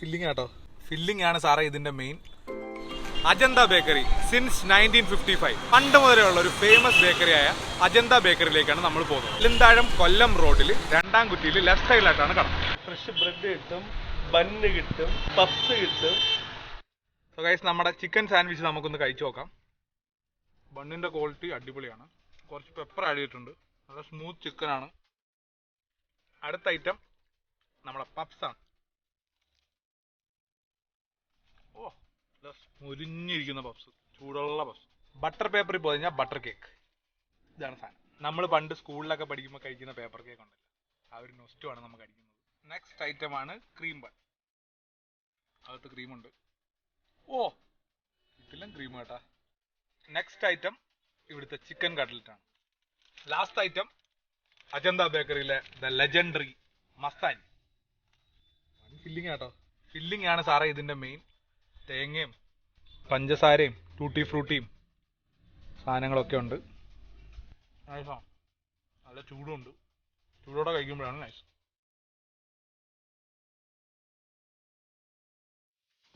Filling ആട്ടോ. Filling ആണ് സാറേ ഇതിന്റെ main Ajanta bakery since nineteen fifty five പണ്ട് മുതലേ ഉള്ള ഒരു ഫേമസ് ബേക്കറി ആയ അജന്ത ബേക്കറിയിലേക്കാണ് നമ്മൾ പോകുന്നത്. ഇലിന്താഴം കൊല്ലം റോഡിൽ രണ്ടാം കുറ്റിയിൽ ലെഫ്റ്റ് സൈഡിലായിട്ടാണ് കട ഫ്രഷ് ബ്രെഡ് കിട്ടും ബണ്ണ് കിട്ടും പപ്സ് കിട്ടും. സോ ഗൈസ് നമ്മുടെ ചിക്കൻ സാൻഡ്വിച്ച് നമുക്കൊന്ന് കഴിച്ചു നോക്കാം. ബണ്ണിന്റെ ക്വാളിറ്റി അടിപൊളിയാണ്. കുറച്ച് പെപ്പർ ആഡ് ചെയ്തിട്ടുണ്ട്. നല്ല സ്മൂത്ത് ചിക്കൻ ആണ്. അടുത്ത ഐറ്റം നമ്മുടെ പപ്സ് ആണ് ഓ നല്ല മുരിഞ്ഞിരിക്കുന്ന പഫ്സ് ചൂടുള്ള പഫ്സ് ബട്ടർ പേപ്പറിൽ പോയി കഴിഞ്ഞാൽ ബട്ടർ കേക്ക് ഇതാണ് സാധനം നമ്മൾ പണ്ട് സ്കൂളിലൊക്കെ പഠിക്കുമ്പോൾ കഴിക്കുന്ന പേപ്പർ കേക്ക് ഉണ്ടല്ലോ. ആ ഒരു നൊസ്റ്റുമാണ് നമ്മൾ കഴിക്കുന്നത്. നെക്സ്റ്റ് ഐറ്റം ആണ് ക്രീം ബൺ അകത്ത് ക്രീമുണ്ട് ഓ ഇതിലും ക്രീം കേട്ടാ. നെക്സ്റ്റ് ഐറ്റം ഇവിടുത്തെ ചിക്കൻ കട്ട്ലറ്റ് ആണ്. ലാസ്റ്റ് ഐറ്റം അജന്ത ബേക്കറിയിലെ ദ ലെജൻഡറി മസ്താനി ഫില്ലിംഗ് ആട്ടോ ഫില്ലിംഗ് ആണ് സാറേ ഇതിന്റെ മെയിൻ തേങ്ങയും പഞ്ചസാരയും ടൂട്ടി ഫ്രൂട്ടിയും സാധനങ്ങളൊക്കെ ഉണ്ട്. നല്ല ചൂടുണ്ട്. ചൂടോടെ കഴിക്കുമ്പോഴാണ് നൈസ്